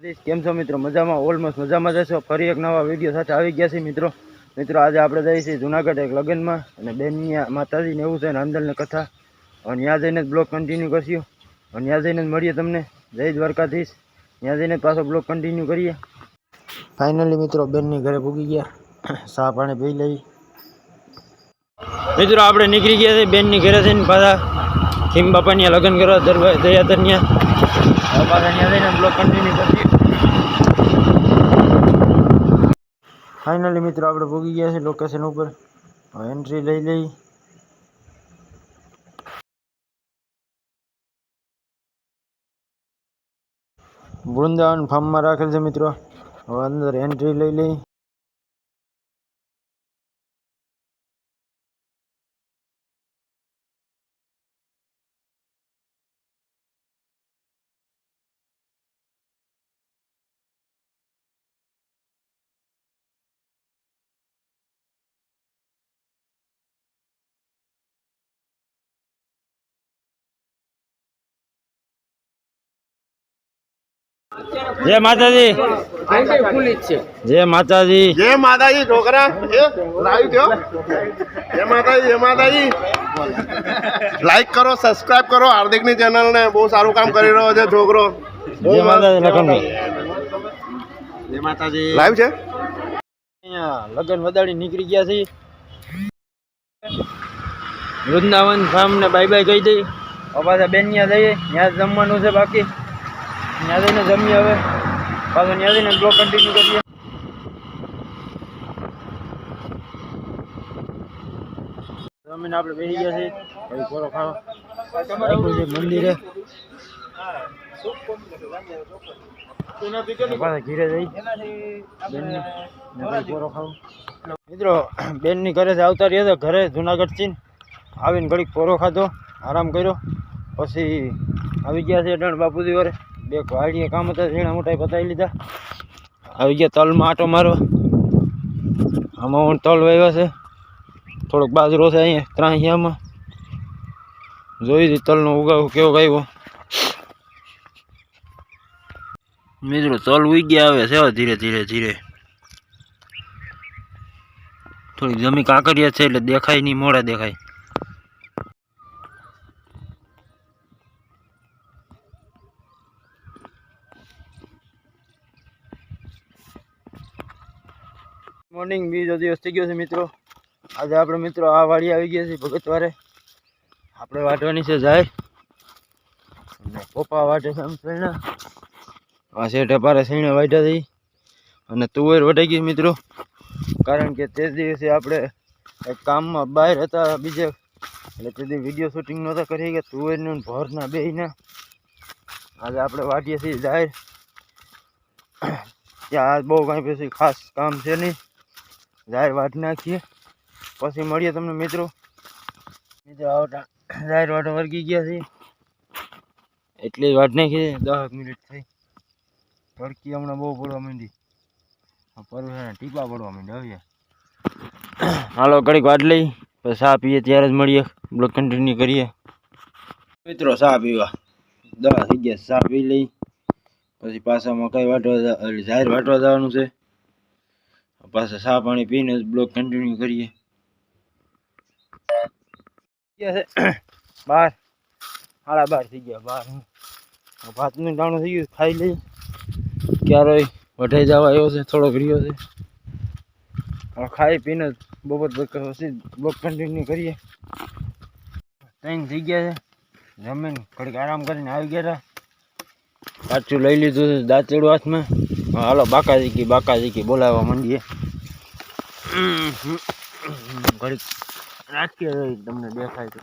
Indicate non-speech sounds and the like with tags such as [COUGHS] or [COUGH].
કેમ છો મિત્રો? મજામાં? ઓલમોસ્ટ મજામાં જશો ફરી એક નવા વીડિયો સાથે આવી ગયા છે મિત્રો. મિત્રો, આજે આપણે જઈએ છીએ જુનાગઢ એક લગ્નમાં અને બેનની આ માતાજીને એવું છે ને અંદરની કથા. અને ત્યાં જઈને જ બ્લોગ કન્ટિન્યુ કરશું અને ત્યાં જઈને જ મળીએ તમને. જય દ્વારકાધીશ. ત્યાં જઈને જ પાછો બ્લોગ કન્ટિન્યુ કરીએ. ફાઇનલી મિત્રો, બેનની ઘરે પૂગી ગયા. ચા પાણી પી લઈ. મિત્રો, આપણે નીકળી ગયા છે બેનની ઘરે થઈને પાછા. ખીમ બાપાની લગ્ન કરવા દરબાર દયાતર ત્યાં. હવે પાછા ફાઇનલી મિત્રો, આપણે ભોગી ગયા છે લોકેશન ઉપર. એન્ટ્રી લઈ લઈ. વૃંદાવન ફાર્મમાં રાખેલ છે મિત્રો. હવે અંદર એન્ટ્રી લઈ લઈ. જય માતાજી. જય માતાજી. જય માતાજી છોકરા લાઈવ થયો જય માતાજી જય માતાજી. લાઈક કરો સબસ્ક્રાઇબ કરો. હાર્દિકની ચેનલ ને બહુ સારું કામ કરી રહ્યો છે છોકરો જય માતાજી લખનભાઈ જય માતાજી. લાઈવ છે? અહીંયા લગન વધાડી નીકળી ગયા છે. વૃંદાવન ફાર્મ ને બાય બાય કહી દઈ પાછા બેન ત્યાં જઈએ. ત્યાં જમવાનું છે બાકી. ત્યાં જઈને જમીએ હવે. પાછું ત્યાં જઈને બ્લોક કન્ટિન્યુ કરીએ. જમીને આપણે બેસી ગયા છીએ. પછી કોરો ખાવા મંદિરે મિત્રો બેનની ઘરે આવતા રહ્યા હતા ઘરે જુનાગઢથી આવીને ઘડીક પોરો ખાધો આરામ કર્યો. પછી આવી ગયા છે અટણ બાપુજી વરે. બે ગાડીએ કામ હતા, ઝીણા મોટા પતાવી લીધા. આવી ગયા તલમાં આટો મારવા. આમાં હું તલ વાવ્યા છે. થોડોક બાજરો છે અહીંયા ત્રાહિયામાં જોઈ હતી તલનો ઉગાવ કેવો આવ્યો મિત્રો, તલ ઉઈ ગયા આવે છે ધીરે ધીરે ધીરે. થોડીક જમી કાંકરિયા છે એટલે દેખાય નહીં મોડા દેખાય. મોર્નિંગ બીજો દિવસ થઈ ગયો છે મિત્રો. આજે આપણે મિત્રો આ વાડી આવી ગયા છે ભગતવારે. આપણે વાટવાની છે જાય. પપ્પા વાટે છે સૈણા આ શેઠ પારે શેણા વાટ્યા થઈ અને તુવેર વટાઈ ગઈ મિત્રો. કારણ કે તે દિવસે આપણે એક કામમાં બહાર હતા બીજે. એટલે તે દી વીડિયો શૂટિંગ નહોતા કરી ગયા તુવેરનું ભોરના બેયના. આજે આપણે વાટીએ છીએ જાહેર ત્યાં બહુ કાંઈ પછી ખાસ કામ છે નહીં. જાહેર વાટ નાખીએ. પછી મળીએ તમને મિત્રો. મિત્રો આવતા જાહેર વાટો વર્ગી ગયા છે. એટલી વાટ નાખી દસ મિનિટ થઈ. તડકી હમણાં બહુ પડવા માંડી. પરવેશના ટીપા પડવા માંડ્યા, હવે. હાલો, ઘડીક વાટ લઈ. પછી ચા પીએ, ત્યારે જ મળીએ. બ્લોક કન્ટિન્યુ કરીએ. મિત્રો, ચા પીવા. દવા થઈ ગયા ચા પી લઈ. પછી પાછા મકાઈ વાટવા જાહેર વાટવા જવાનું છે. પાછા સા પાણી પીને બ્લોક કન્ટિન્યુ કરીએ. [COUGHS] બહાર સાડા બાર થઈ ગયા, બાર. ભાતનું દાણું થઈ ગયું, ખાઈ લઈ. ક્યારે વઢાઈ જવા આવ્યો છે, થોડોક રહ્યો છે. ખાઈ પીને બપોર પછી બ્લોક કન્ટિન્યુ કરીએ. ત્રણ થઈ ગયા છે. જમીન ઘડીક આરામ કરીને આવી ગયા હતા. પાછું લઈ લીધું છે દાંતેડું હાથમાં. હાલો બાકાજી કી બાકાજી કી બોલાવવા માંડીએ ઘડીક રાખીએ તમને દેખાય તો.